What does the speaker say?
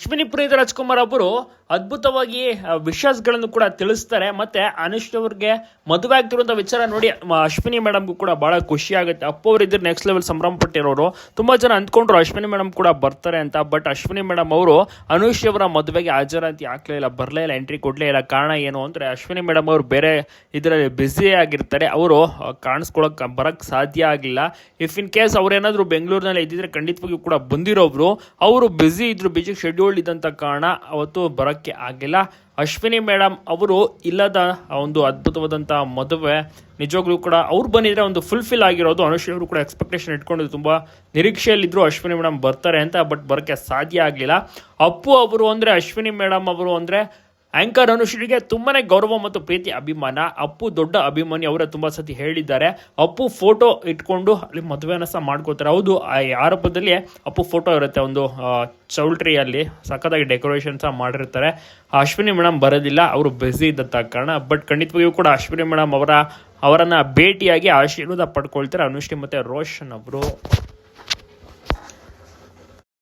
ಅಶ್ವಿನಿ ಪುನೀತ್ ರಾಜ್ಕುಮಾರ್ ಅವರು ಅದ್ಭುತವಾಗಿ ವಿಷಸ್ಗಳನ್ನು ಕೂಡ ತಿಳಿಸ್ತಾರೆ. ಮತ್ತೆ ಅನುಷ್ ಅವ್ರಿಗೆ ಮದುವೆ ಆಗ್ತಿರುವಂತ ವಿಚಾರ ನೋಡಿ ಅಶ್ವಿನಿ ಮೇಡಮ್ಗೂ ಕೂಡ ಬಹಳ ಖುಷಿ ಆಗುತ್ತೆ. ಅಪ್ಪು ಅವರು ಇದ್ರೆ ನೆಕ್ಸ್ಟ್ ಲೆವೆಲ್ ಸಂಭ್ರಮ ಪಟ್ಟಿರೋರು ತುಂಬಾ ಜನ ಅಂದ್ಕೊಂಡ್ರು ಅಶ್ವಿನಿ ಮೇಡಮ್ ಕೂಡ ಬರ್ತಾರೆ ಅಂತ ಬಟ್ ಅಶ್ವಿನಿ ಮೇಡಮ್ ಅವರು ಅನುಷ್ ಅವರ ಮದುವೆಗೆ ಹಾಜರಾತಿ ಹಾಕ್ಲೇ ಇಲ್ಲ, ಬರಲೇ ಇಲ್ಲ ಎಂಟ್ರಿ ಕೊಡ್ಲೇ ಇಲ್ಲ, ಕಾರಣ ಏನು ಅಂದ್ರೆ ಅಶ್ವಿನಿ ಮೇಡಮ್ ಅವರು ಬೇರೆ ಇದರಲ್ಲಿ ಬ್ಯುಸಿ ಆಗಿರ್ತಾರೆ. ಅವರು ಕಾಣಿಸ್ಕೊಳಕ್ ಬರಕ್ ಸಾಧ್ಯ ಆಗಿಲ್ಲ ಇಫ್ ಇನ್ ಕೇಸ್ ಅವ್ರೇನಾದ್ರು ಬೆಂಗಳೂರಿನಲ್ಲಿ ಇದ್ದಿದ್ರೆ ಖಂಡಿತವಾಗಿಯೂ ಕೂಡ ಬಂದಿರೋರು ಅವರು ಬ್ಯುಸಿ ಇದ್ರು ಬಿಜಿ ಶೆಡ್ಯೂಲ್ ಇದ್ದಂತ ಕಾರಣ ಅವತ್ತು ಬರೋಕ್ಕೆ ಆಗಿಲ್ಲ. ಅಶ್ವಿನಿ ಮೇಡಮ್ ಅವರು ಇಲ್ಲದ ಒಂದು ಅದ್ಭುತವಾದಂಥ ಮದುವೆ. ನಿಜವಾಗ್ಲೂ ಕೂಡ ಅವ್ರು ಬಂದಿದ್ರೆ ಒಂದು ಫುಲ್ಫಿಲ್ ಆಗಿರೋದು. ಅನುಶ್ರೀ ಅವರು ಕೂಡ ಎಕ್ಸ್ಪೆಕ್ಟೇಷನ್ ಇಟ್ಕೊಂಡಿದ್ರು ತುಂಬ ನಿರೀಕ್ಷೆಯಲ್ಲಿದ್ದರು ಅಶ್ವಿನಿ ಮೇಡಮ್ ಬರ್ತಾರೆ ಅಂತ ಬಟ್ ಬರೋಕ್ಕೆ ಸಾಧ್ಯ ಆಗಲಿಲ್ಲ. ಅಪ್ಪು ಅವರು ಅಂದರೆ, ಅಶ್ವಿನಿ ಮೇಡಮ್ ಅವರು ಅಂದರೆ ಆಂಕರ್ ಅನುಶ್ರೀಗೆ ತುಂಬಾನೇ ಗೌರವ ಮತ್ತು ಪ್ರೀತಿ, ಅಭಿಮಾನ. ಅಪ್ಪು ದೊಡ್ಡ ಅಭಿಮಾನಿ ಅವರೇ ತುಂಬಾ ಸತಿ ಹೇಳಿದ್ದಾರೆ. ಅಪ್ಪು ಫೋಟೋ ಇಟ್ಕೊಂಡು ಅಲ್ಲಿ ಮದುವೆನ ಸಹ ಮಾಡ್ಕೋತಾರೆ. ಹೌದು, ಆ ಆರೋಪದಲ್ಲಿ ಅಪ್ಪು ಫೋಟೋ ಇರುತ್ತೆ ಒಂದು ಚೌಲ್ಟ್ರಿಯಲ್ಲಿ ಸಖತ್ತಾಗಿ ಡೆಕೋರೇಷನ್ ಸಹ ಮಾಡಿರ್ತಾರೆ. ಅಶ್ವಿನಿ ಮೇಡಮ್ ಬರೋದಿಲ್ಲ, ಅವರು ಬ್ಯುಸಿ ಇದ್ದಂಥ ಕಾರಣ. ಬಟ್ ಖಂಡಿತವಾಗಿಯೂ ಕೂಡ ಅಶ್ವಿನಿ ಮೇಡಮ್ ಅವರ, ಅವರನ್ನ ಭೇಟಿಯಾಗಿ ಆಶೀರ್ವಾದ ಪಡ್ಕೊಳ್ತಾರೆ ಅನುಶ್ರೀ ಮತ್ತೆ ರೋಷನ್ ಅವರು.